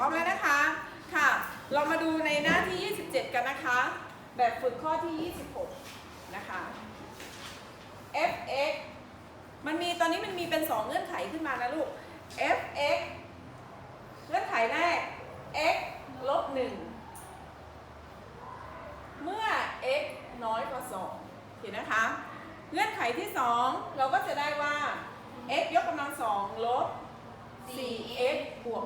พร้อมแล้วนะคะค่ะ เรามาดูในหน้าที่ 27 กันนะคะ แบบฝึกข้อที่ 26 นะคะ fx มันมีตอนนี้มันมีเป็น 2 เงื่อนไขขึ้นมานะลูก fx เงื่อนไขแรก x ลบ1เมื่อ x น้อยกว่า2เห็นนะคะ เงื่อนไขที่ 2 เราก็จะได้ว่า x ยกกำลังสองลบ 4x บวก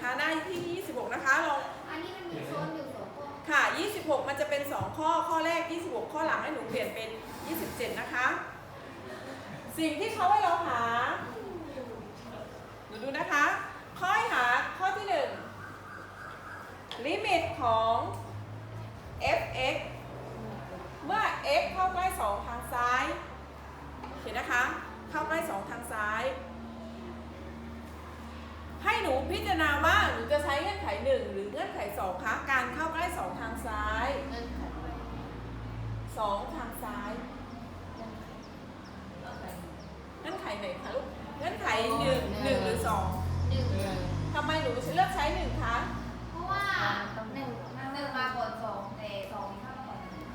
นนะคะ หน้าที่ 26 นะคะลองอันนี้มันมีโซนอยู่สองข้อค่ะ 26 มันจะเป็น 2 ข้อข้อแรก 26 ข้อหลังให้หนูเปลี่ยนเป็น 27 นะคะ สิ่งที่เขาให้เราหาหนูดูนะคะ ข้อให้หาข้อที่ 1 ลิมิตของ fx เมื่อ x เข้าใกล้ 2 ทางซ้าย เห็นนะคะ เข้าใกล้ 2 ทางซ้าย ให้หนูพิจารณาว่าหนูจะใช้เงื่อนไข1หรือเงื่อนไข2คะการเข้าใกล้2ทางซ้ายเงื่อนไข2ทางซ้ายเงื่อนไขไหนคะลูกเงื่อนไข1 1หรือหนึ่ง2ทำไมหนูเลือกใช้1คะเพราะว่าหนึ่งหนึ่งมาก่อนสองแต่สองมีค่าก่อนหนึ่ง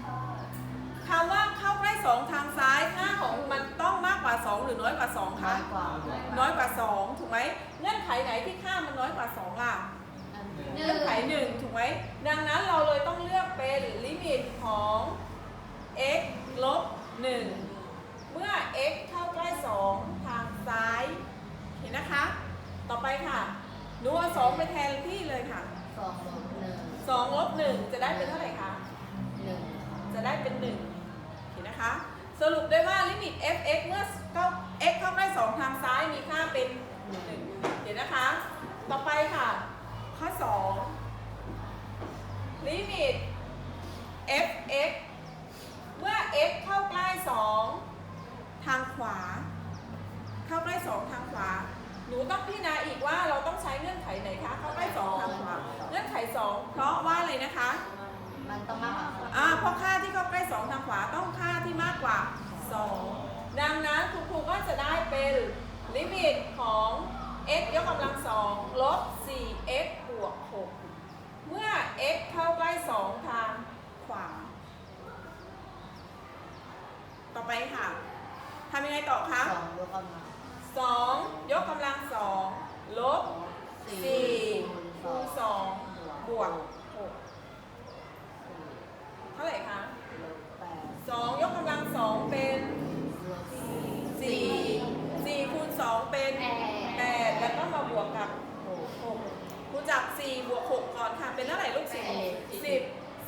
คำว่าเข้าใกล้2ทางซ้ายค่าของมันต้องมากกว่า2หรือน้อยกว่า2คะกว่าน้อยกว่า2ถูกไหมเงื่อน ไขไหนที่ค่ามันน้อยกว่า2ล่ะหเงื่นึ่อนงไขหนึ่งถูกไหมดังนั้นเราเลยต้องเลือกเป็นลิมิตของ x ลบ1เมื่อ x เข้าใกล้ 2 ทางซ้าย เห็นนะคะ ต่อไปค่ะหนูเอา2ไปแทนที่เลยค่ะ สองลบหนึ่ง2ลบ1จะได้เป็นเท่าไหร่คะ หนึ่งจะได้เป็น 1 เห็นนะคะ สรุปได้ว่าลิมิต f(x) เมื่อเข้า x เข้าใกล้ 2 ทางซ้ายมีค่าเป็น 1 เห็นนะคะ ต่อไปค่ะ ข้อ2ลิมิต f(x) เมื่อ x เข้าใกล้ 2 ทางขวา เข้าใกล้ 2 ทางขวา หนูต้องพิจารณาอีกว่าเราต้องใช้เงื่อนไขไหนคะ เข้าใกล้ 2 ทางขวา เงื่อนไข 2 เพราะว่าอะไรนะคะ มันต้องมากกว่าสองอ่าเพราะค่าที่เข้าใกล้ 2 ทางขวาต้องค่าที่มากกว่า 2 ดังนั้นคุณครูก็จะได้เป็นลิมิตของ x ยกกำลังสองลบ 4x บวก 6 เมื่อ x เข้าใกล้ 2 ทางขวา ต่อไปค่ะทำยังไงต่อคะสองยกกำลัง2 ยกกำลังสองลบ 4 คูณ2บวก 6 เท่าไหร่คะแปดสองยกกำลังสองเป็น วก็มาบวกกับหกคูณจากสี่บวกหกก่อนค่ะ เป็นเท่าไหร่ลูกสิบสิบ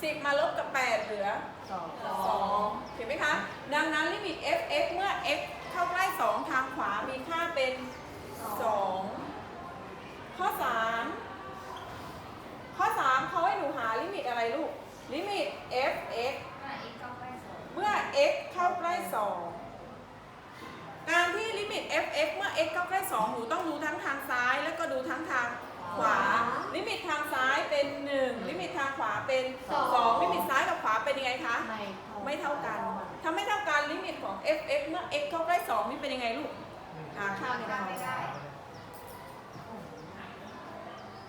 สิบมาลบกับแปดเหลือสองสองเห็นไหมคะ ดังนั้นลิมิต f x เมื่อ x เข้าใกล้สองทางขวามีค่าเป็นสองข้อสามข้อสามเขาให้หนูหาลิมิตอะไรลูก ลิมิต f x เมื่อ x เข้าใกล้ 2 การที่ ลิมิต f(x) เมื่อ x เข้าใกล้2หนูต้องดูทั้งทางซ้าย แล้วก็ดูทั้งทางขวา ลิมิตทางซ้ายเป็น 1 ลิมิตทางขวาเป็น 2 ลิมิตซ้ายกับขวาเป็นยังไงคะ ไม่ไม่เท่ากันถ้าไม่เท่ากันลิมิตของ f(x) เมื่อ x เข้าใกล้2นี่เป็นยังไงลูก หาค่าไม่ได้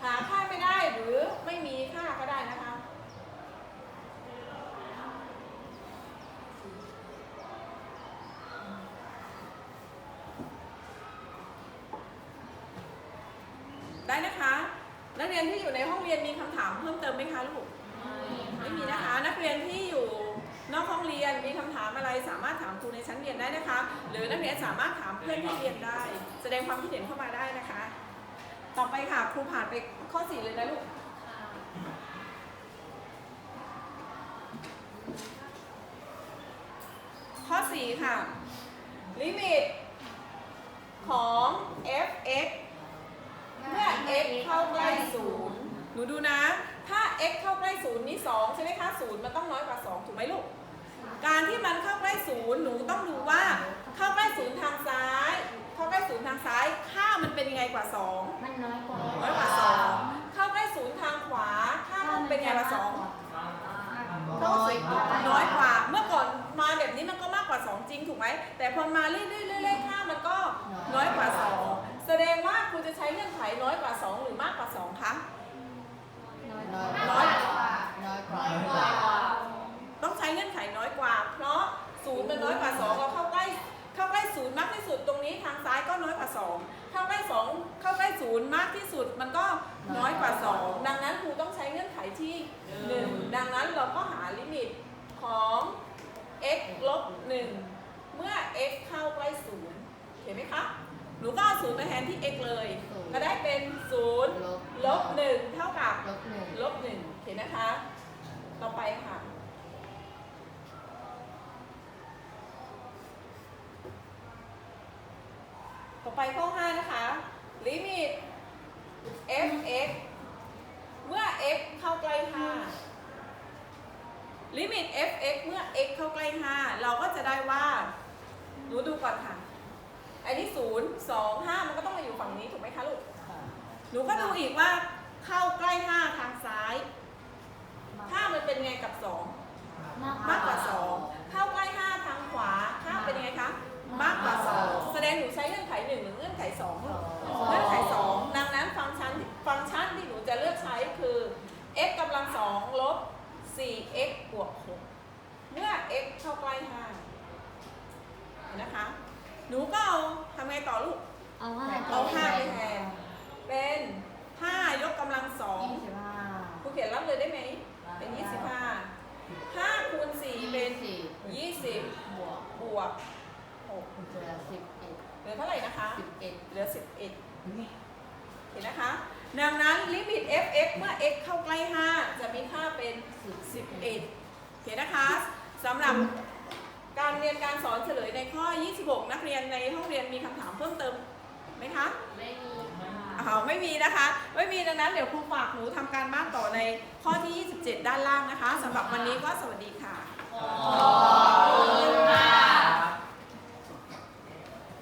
หาค่าไม่ได้หรือไม่มีค่าก็ได้นะคะ ได้นะคะ นักเรียนที่อยู่ในห้องเรียนมีคำถามเพิ่มเติมไหมคะลูกไม่มีนะคะ นักเรียนที่อยู่นอกห้องเรียนมีคำถามอะไรสามารถถามครูในชั้นเรียนได้นะคะ หรือนักเรียนสามารถถามเพื่อนที่เรียนได้ แสดงความคิดเห็นเข้ามาได้นะคะ ต่อไปค่ะครูผ่านไปข้อสี่เลยนะลูกข้อ4ค่ะลิมิตของ f(x) เมื่อ x เข้าใกล้ศู นย์หนูดูนะ ถ้า x เข้าใกล้ศูนย์นี่2ใช่ไหมคะศูนย์มันต้องน้อยกว่า 2 ถูกไหมลูก การที่มันเข้าใกล้ศูนย์หนูต้องดูว่า เข้าใกล้ศูนย์ทางซ้าย เข้าใกล้ศูนย์ทางซ้าย ค่ามันเป็นยังไงกว่า 2 มันน้อยกว่าน้อยกว่า 2 เข้าใกล้ศูนย์ทางขวา ค่ามันเป็นยังไงกว่า2น้อยกว่าน้อยกว่า เมื่อก่อนมาแบบนี้มันก็มากกว่า2 2จริงถูกไหม แต่พอมาเรื่อยๆเรื่อยๆค่ามันก็น้อยกว่า 2 แสดงว่าครูจะใช้เงื่อนไขน้อยกว่า 2 หรือมากกว่า 2คะ น้อยกว่า น้อยกว่า น้อยกว่า ต้องใช้เงื่อนไขน้อยกว่า เพราะศูนย์มันน้อยกว่า2เราเข้าใกล้เข้าใกล้ศูนย์มากที่สุดตรงนี้ทางซ้ายก็น้อยกว่า2เข้าใกล้2เข้าใกล้ศูนย์มากที่สุดมันก็น้อยกว่า2ดังนั้นครูต้องใช้เงื่อนไขที่1ดังนั้นเราก็หาลิมิตของ x ลบ1เมื่อ x เข้าใกล้ศูนย์เห็นไหมคะ หนูก็เอาศูนย์มาแทนที่ x เลยก็ได้เป็น0ลบลบ1เท่ากับลบหนึ่งลบหนึ่งเห็นนะคะ ต่อไปค่ะ ต่อไปข้อ 5 นะคะ ลิมิต f(x) เมื่อ x เข้าใกล้ 5 ลิมิต f(x) เมื่อ x เข้าใกล้ 5 เราก็จะได้ว่า หนูดูก่อนค่ะ อันนี้0 2 5มันก็ต้องมาอยู่ฝั่งนี้ถูกไหมคะลูก หนูก็ดูอีกว่าเข้าใกล้5ทางซ้ายถ้ามันเป็นไงกับ2มากกว่า2เข้าใกล้5ทางขวาค่าเป็นยังไงคะมากกว่า2แสดงหนูใช้เงื่อนไข1หรือเงื่อนไข2เงื่อนไข2ดังนั้นฟังก์ชันฟังก์ชันที่หนูจะเลือกใช้คือ x กำลัง2ลบ 4x นั้นลิมิต f(x) เมื่อ x เข้าใกล้ 5 จะมีค่าเป็น 11 โอเคนะคะสำหรับการเรียนการสอนเฉลยในข้อ 26 นักเรียนในห้องเรียนมีคำถามเพิ่มเติมไหมคะ ไม่มีค่ะไม่มีนะคะ ไม่มีดังนั้นเดี๋ยวครูฝากหนูทำการบ้านต่อในข้อที่ 27 ด้านล่างนะคะสำหรับวันนี้ก็สวัสดีค่ะขอบคุณค่ะ